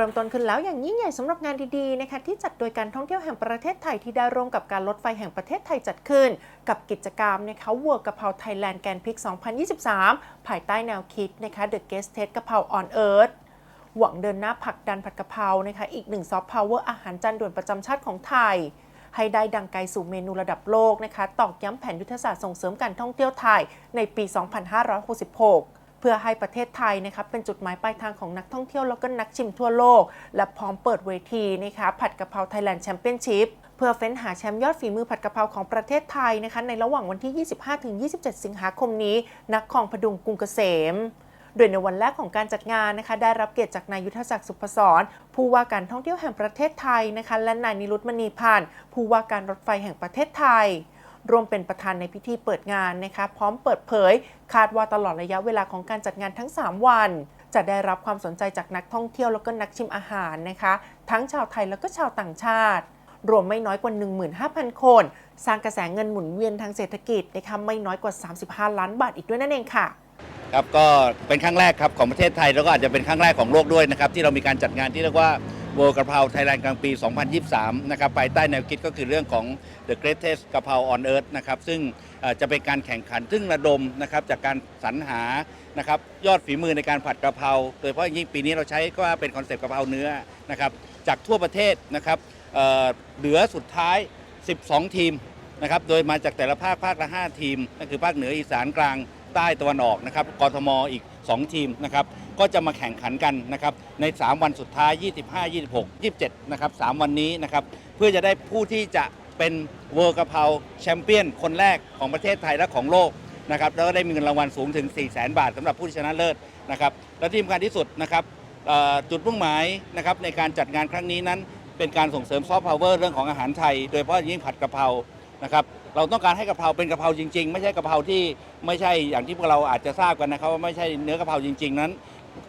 ริมต้นขึ้นแล้วอย่างยิ่งใหญ่สำหรับงานดีๆนะคะที่จัดโดยการท่องเที่ยวแห่งประเทศไทยที่ได้ร่วมกับการรถไฟแห่งประเทศไทยจัดขึ้น กับกิจกรรมนะคะวัวกะเพราไทยแลนด์แกนพิก 2023 ภายใต้แนวคิดนะคะ The Guest Taste กะเพรา on Earth หวังเดินหน้าผลักดันผัดกะเพรานะคะอีกหนึ่งซอฟต์พาวเวอร์อาหารจานด่วนประจำชาติของไทย ให้ได้ดังไกลสู่เมนูระดับโลกนะคะตอกย้ำแผนยุทธศาสตร์ส่งเสริมการท่องเที่ยวไทยในปี 2566 เพื่อให้ประเทศไทยนะคะเป็นจุดหมายปลายทางของนักท่องเที่ยวแล้วก็นักชิมทั่วโลก และพร้อมเปิดเวทีนะคะผัดกะเพราไทยแลนด์แชมเปี้ยนชิพเพื่อเฟ้นหาแชมป์ยอดฝีมือผัดกะเพราของประเทศไทยนะคะในระหว่างวันที่ 25-27 สิงหาคมนี้ณคลองพดุงกรุงเกษมโดยในวันแรกของการจัดงานนะคะได้รับเกียรติจากนายยุทธศักดิ์สุพศรผู้ว่าการท่องเที่ยวแห่งประเทศไทยนะคะและนายนิรุตมณีพันธ์ผู้ว่าการรถไฟแห่งประเทศไทย ร่วมเป็นประธานในพิธีเปิดงานนะคะพร้อมเปิดเผย คาดว่าตลอดระยะเวลาของการจัดงานทั้ง 3 วัน จะได้รับความสนใจจากนักท่องเที่ยวแล้วก็นักชิมอาหารนะคะ ทั้งชาวไทยแล้วก็ชาวต่างชาติ รวมไม่น้อยกว่า 15,000 คน สร้างกระแสเงินหมุนเวียนทางเศรษฐกิจนะคะไม่น้อยกว่า 35 ล้านบาทอีกด้วยนั่นเองค่ะครับก็เป็นครั้งแรกครับของประเทศไทยแล้วก็อาจจะเป็นครั้งแรกของโลกด้วยนะครับที่เรามีการจัดงานที่เรียกว่า World กะเพราไทยแลนด์กลางปี 2023 นะครับภายใต้แนวคิดก็คือเรื่องของ The Greatest กะเพรา on Earth นะครับ ซึ่งจะเป็นการแข่งขันซึ่งระดมนะครับจากการสรรหานะครับยอดฝีมือในการผัดกะเพรา โดยเฉพาะอย่างยิ่งปีนี้เราใช้ก็ว่าเป็นคอนเซปต์กะเพราเนื้อนะครับจากทั่วประเทศนะครับเเหลือสุดท้าย 12 ทีมนะครับโดยมาจากแต่ละภาคภาคละ 5 ทีมก็คือภาคเหนืออีสานกลางใต้ตะวันออกนะครับกทมอีก 2 ทีมนะครับ ก็จะมาแข่งขันกันนะครับใน 3 วันสุดท้าย 25 26 27 นะครับ 3 วันนี้นะครับเพื่อจะได้ผู้ที่จะเป็นเวิร์กะเพราแชมเปี้ยนคนแรกของประเทศไทยและของโลกนะครับแล้วก็ได้มีเงินรางวัลสูงถึง 4 0 0 0 0 0 บาทสำหรับผู้ที่ชนะเลิศนะครับและที่สำคัญที่สุดนะครับจุดมุ่งหมายนะครับในการจัดงานครั้งนี้นั้น เป็นการส่งเสริมซอฟต์พาวเวอร์เรื่องของอาหารไทย โดยเฉพาะยิ่งผัดกะเพรานะครับเราต้องการให้กะเพราเป็นกะเพราจริง ๆ ไม่ใช่กะเพราที่ไม่ใช่อย่างที่พวกเราอาจจะทราบกันนะครับว่าไม่ใช่เนื้อกะเพราจริง ๆ นั้น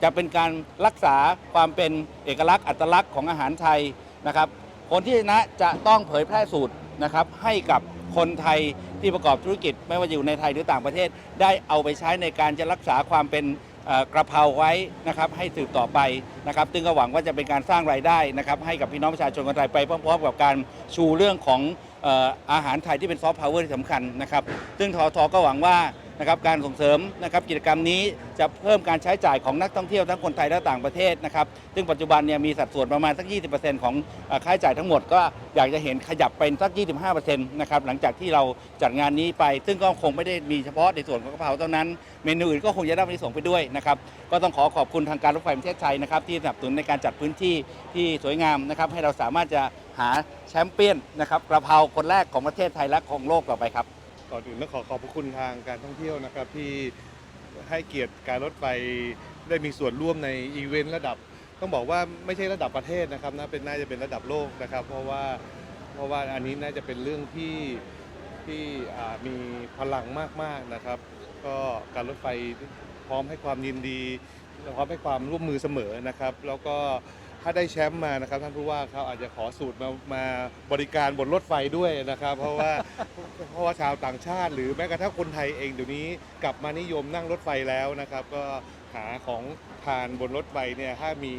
จะเป็นการรักษาความเป็นเอกลักษณ์อัตลักษณ์ของอาหารไทยนะครับ คนที่ชนะจะต้องเผยแพร่สูตรนะครับ ให้กับคนไทยที่ประกอบธุรกิจ ไม่ว่าจะอยู่ในไทยหรือต่างประเทศ ได้เอาไปใช้ในการจะรักษาความเป็นกระเพราไว้นะครับให้สืบต่อไปนะครับซึ่งก็หวังว่าจะเป็นการสร้างรายได้นะครับให้กับพี่น้องประชาชนคนไทยไปพร้อมๆ กับการชูเรื่องของอาหารไทยที่เป็นซอฟต์พาวเวอร์ที่สำคัญนะครับ ซึ่งทอทก็หวังว่านะครับการส่งเสริมนะครับกิจกรรมนี้จะเพิ่มการใช้จ่ายของนักท่องเที่ยวทั้งคนไทยและต่างประเทศนะครับซึ่งปัจจุบันเนี่ยมีสัดส่วนประมาณสัก 20%ของเอ่อค่าใช้จ่ายทั้งหมดก็อยากจะเห็นขยับเป็นสัก 25%นะครับหลังจากที่เราจัดงานนี้ไป ซึ่งก็คงไม่ได้มีเฉพาะในส่วนของกะเพราเท่านั้น เมนูอื่นก็คงจะได้ไปส่งส์ไปด้วยนะครับก็ต้องขอขอบคุณทางการรถไฟแห่งประเทศไทยนะครับที่สนับสนุนในการจัดพื้นที่ที่สวยงามนะครับให้เราสามารถจะหาแชมเปี้ยนนะครับกระเพราคนแรกของประเทศไทยและของโลกต่อไปครับ ก่อนอื่นต้องขอขอบพระคุณทางการท่องเที่ยวนะครับ ที่ให้เกียรติการรถไฟได้มีส่วนร่วมในอีเวนต์ระดับ ต้องบอกว่าไม่ใช่ระดับประเทศนะครับนะเป็นน่าจะเป็นระดับโลกนะครับ เพราะว่าเพราะว่าอันนี้น่าจะเป็นเรื่องที่ที่มีพลังมากๆนะครับ ก็การรถไฟพร้อมให้ความยินดีพร้อมให้ความร่วมมือเสมอนะครับ แล้วก็ ถ้าได้แชมป์มานะครับท่านผู้ว่าเขาอาจจะขอสูตรมามาบริการบนรถไฟด้วยนะครับ เพราะว่าเพราะว่าชาวต่างชาติ หรือแม้กระทั่งคนไทยเองเดี๋ยวนี้กลับมานิยมนั่งรถไฟแล้วนะครับ ก็หาของทานบนรถไฟเนี่ยถ้ามี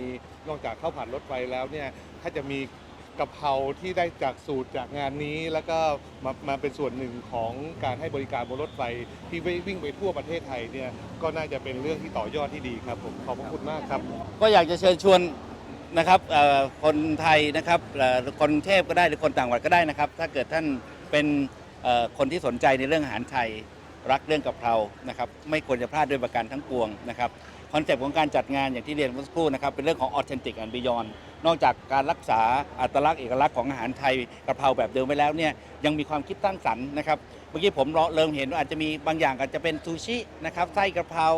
นอกจากข้าวผัดรถไฟแล้วเนี่ยถ้าจะมีกะเพราที่ได้จากสูตรจากงานนี้ แล้วก็มามาเป็นส่วนหนึ่งของการให้บริการบนรถไฟที่วิ่งไปทั่วประเทศไทยเนี่ยก็น่าจะเป็นเรื่องที่ต่อยอดที่ดีครับผมขอบพระคุณมากครับ ก็อยากจะเชิญชวน นะครับคนไทยนะครับคนเทพก็ได้หรือคนต่างจังหวัดก็ได้นะครับ ถ้าเกิดท่านเป็นคนที่สนใจในเรื่องอาหารไทยรักเรื่องกะเพรานะครับไม่ควรจะพลาดด้วยประการทั้งปวงนะครับคอนเซปต์ของการจัดงานอย่างที่เรียนเมื่อสักครู่นะครับเป็นเรื่องของ authentic and beyond นอกจากการรักษาอัตลักษณ์เอกลักษณ์ของอาหารไทยกะเพราแบบเดิมไปแล้วเนี่ยยังมีความคิดสร้างสรรค์นะครับเมื่อกี้ผมเริ่มเห็นว่าอาจจะมีบางอย่างอาจจะเป็นซูชินะครับไส้กะเพรา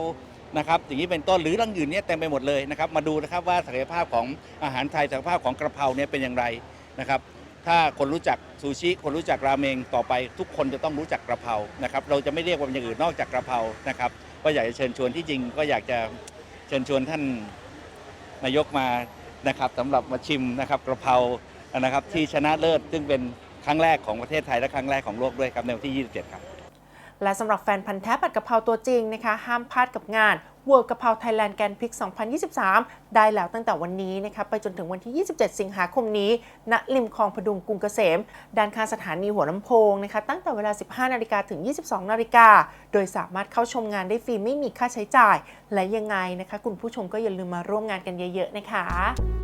นะครับอย่างนี้เป็นต้นหรือเรื่องอื่นเนี่ยเต็มไปหมดเลยนะครับมาดูนะครับว่าศักยภาพของอาหารไทยศักยภาพของกระเพราเนี่ยเป็นอย่างไรนะครับถ้าคนรู้จักซูชิ คนรู้จักราเมงต่อไป ทุกคนจะต้องรู้จักกระเพรานะครับเราจะไม่เรียกว่าเป็นอย่างอื่นนอกจากกระเพรานะครับก็อยากจะเชิญชวนที่จริง ก็อยากจะเชิญชวนท่านนายกมานะครับสำหรับมาชิมนะครับกระเพรานะครับที่ชนะเลิศซึ่งเป็นครั้งแรกของประเทศไทยและครั้งแรกของโลกด้วยครับในวันที่ 27 ครับ และสำหรับแฟนพันธ์แท้ผัดกะเพราตัวจริงนะคะ ห้ามพลาดกับงาน World กะเพราไทยแลนด์แกนพิก 2023 ได้แล้วตั้งแต่วันนี้นะคะไปจนถึงวันที่ 27 สิงหาคมนี้ ณ ริมคลองพดุงกรุงเกษม ด้านข้างสถานีหัวลำโพงนะคะ ตั้งแต่เวลา 15 นาฬิกาถึง 22 นาฬิกา โดยสามารถเข้าชมงานได้ฟรีไม่มีค่าใช้จ่าย และยังไงนะคะ คุณผู้ชมก็อย่าลืมมาร่วมงานกันเยอะ ๆ นะคะ